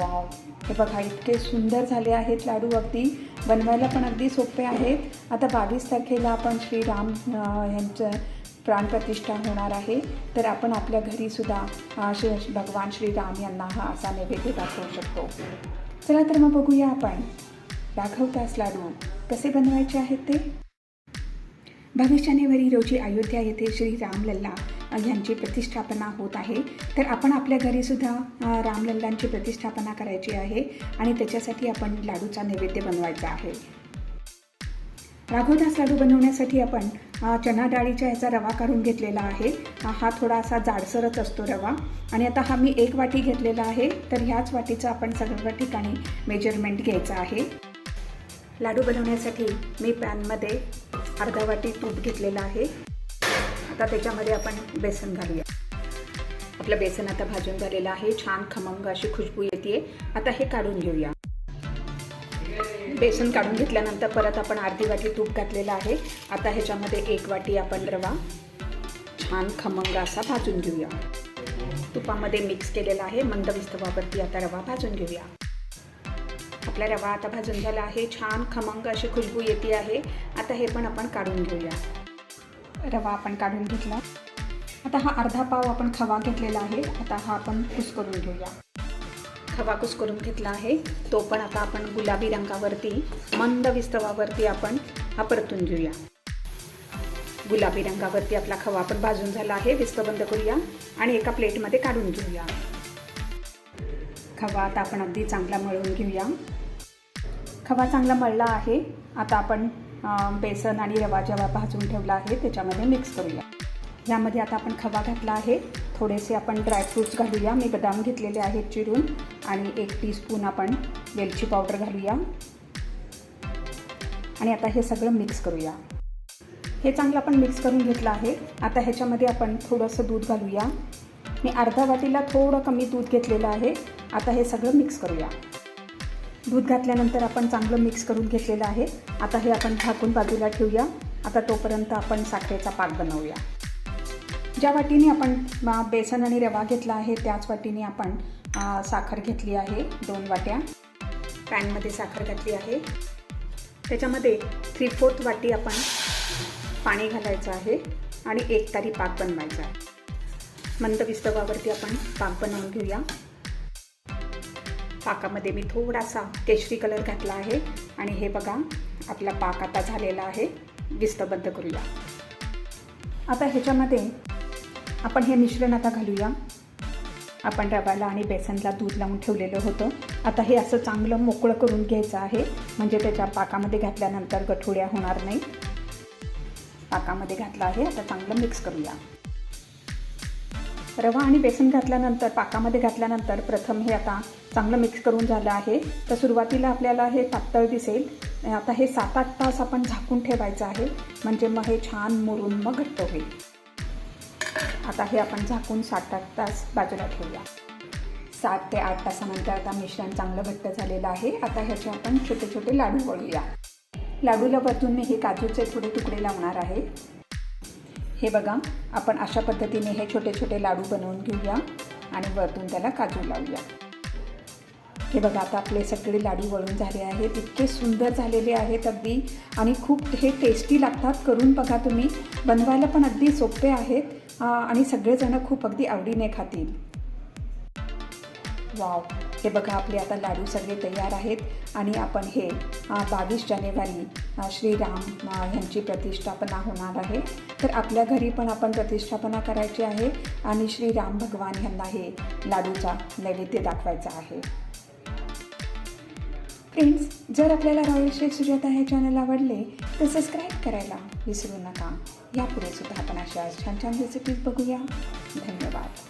Wow. हे बघा इतके सुंदर झाले आहेत लाडू अगदी. बनवायला पण अगदी सोपे आहेत. आता बावीस तारखेला आपण श्रीराम यांचं प्राणप्रतिष्ठा होणार आहे. तर आपण आपल्या घरीसुद्धा श्री भगवान श्रीराम यांना हा असा नैवेद्य दाखवू शकतो. चला तर मग बघूया आपण. दाखवतास लाडू. कसे बनवायचे आहेत ते? बावीस जानेवारी रोजी अयोध्या येथे श्री रामलल्ला यांची प्रतिष्ठापना होत आहे. तर आपण आपल्या घरीसुद्धा रामलल्लांची प्रतिष्ठापना करायची आहे आणि त्याच्यासाठी आपण लाडूचा नैवेद्य बनवायचा आहे. राघोदास लाडू बनवण्यासाठी आपण चना डाळीच्या याचा रवा काढून घेतलेला आहे. हा हा थोडासा जाडसरच असतो रवा. आणि आता हा मी एक वाटी घेतलेला आहे. तर ह्याच वाटीचं आपण सर्व ठिकाणी मेजरमेंट घ्यायचं आहे. लाडू बनवण्यासाठी मी पॅनमध्ये अर्धा वाटी तूप घेतलेला आहे. आता त्याच्यामध्ये आपण बेसन घालूया. आपलं बेसन आता भाजून झालेलं आहे. छान खमंग अशी खुशबू येते आता हे काढून घेऊया. बेसन काढून घेतल्यानंतर परत आपण अर्धी वाटी तूप घातलेलं आहे. आता ह्याच्यामध्ये एक वाटी आपण रवा. छान खमंग असा भाजून घेऊया. तुपामध्ये मिक्स केलेला आहे. मंद विस्तवावरती आता रवा भाजून घेऊया. आपला रवा आता भाजून झाला आहे. छान खमंग अशी खुशबू येते आहे. आता हे पण आपण काढून घेऊया. रवा आपण काढून घेतला. आता हा अर्धा पाव आपण खवा घेतलेला आहे. आता हा आपण कुसकरून घेऊया. खवा कुसकरून घेतला आहे. तो पण आता आपण गुलाबी रंगावरती मंद विस्तवावरती आपण हा परतून घेऊया. गुलाबी रंगावरती आपला खवा पण भाजून झाला आहे. विस्त बंद करूया आणि एका प्लेटमध्ये काढून घेऊया. खवा आता आपण अगदी चांगला मळून घेऊया. खवा चांगला मळला आहे. आता आपण बेसन आणि रवा जेव्हा भाजून ठेवला आहे त्याच्यामध्ये मिक्स करूया. यामध्ये आता आपण खवा घातला आहे. थोडेसे आपण ड्रायफ्रूट्स घालूया. मी बदाम घेतलेले आहेत चिरून. आणि एक टीस्पून आपण वेलची पावडर घालूया. आणि आता हे सगळं मिक्स करूया. हे चांगलं आपण मिक्स करून घेतलं आहे. आता ह्याच्यामध्ये आपण थोडंसं दूध घालूया. मी अर्धा वाटीला थोडं कमी दूध घेतलेलं आहे. आता हे सगळं मिक्स करूया. दूध घातल्यानंतर आपण चांगलं मिक्स करून घेतलेलं आहे. आता हे आपण झाकून बाजूला ठेवूया. आता तोपर्यंत आपण साखरेचा पाक बनवूया. ज्या वाटीने आपण बेसन आणि रवा घेतला आहे त्याच वाटीने आपण साखर घेतली आहे. दोन वाट्या पॅनमध्ये साखर घातली आहे. त्याच्यामध्ये थ्री फोर्थ वाटी आपण पाणी घालायचं आहे आणि एक तारी पाक बनवायचा आहे. मंद विस्तवावरती आपण पाक बनवून घेऊया. पाकामध्ये मी थोडासा केशरी कलर घातला आहे. आणि हे बघा आपला पाक आता झालेला आहे. विस्तबद्ध करूया. आता ह्याच्यामध्ये आपण हे मिश्रण आता घालूया. आपण रव्याला आणि बेसनला दूध लावून ठेवलेलं होतं. आता हे असं चांगलं मोकळं करून घ्यायचं आहे. म्हणजे त्याच्या पाकामध्ये घातल्यानंतर गठोड्या होणार नाही. पाकामध्ये घातलं आहे. आता चांगलं मिक्स करूया. रवा आणि बेसन घातल्यानंतर पाकामध्ये घातल्यानंतर प्रथम हे आता चांगलं मिक्स करून झालं आहे. तर सुरुवातीला आपल्याला हे पातळ दिसेल. आता हे सात आठ तास आपण झाकून ठेवायचं आहे. म्हणजे मग हे छान मुरून मग घट्ट होईल. आता हे आपण झाकून सात आठ तास बाजूला ठेवूया. सात ते आठ तासानंतर आता मिश्रण चांगलं घट्ट झालेलं आहे. आता ह्याचे आपण छोटे छोटे लाडू वळूया. लाडूला वरतून मी हे काजूचे थोडे तुकडे लावणार आहे. हे बघा आपण अशा पद्धतीने हे छोटे छोटे लाडू बनवून घेऊया आणि वरतून त्याला काजू लावूया. हे बघा आता आपले सगळे लाडू वळून झाले आहेत. इतके सुंदर झालेले आहेत अगदी. आणि खूप हे टेस्टी लागतात करून बघा तुम्ही. बनवायला पण अगदी सोपे आहेत. आणि सगळेजणं खूप अगदी आवडीने खातील. वाव. हे बघा आपले आता लाडू सगळे तयार आहेत. आणि आपण हे बावीस जानेवारी श्रीराम ह्यांची यांची प्रतिष्ठापना होणार आहे. तर आपल्या घरी पण आपण प्रतिष्ठापना करायची आहे आणि श्रीराम भगवान यांना हे लाडूचा नैवेद्य दाखवायचा आहे. फ्रेंड्स जर आपल्याला रॉयल शेफ सुजाता हे चॅनल आवडले तर सबस्क्राईब करायला विसरू नका. यापुढे सुद्धा आपण अशा छान छान रेसिपीज बघूया. धन्यवाद.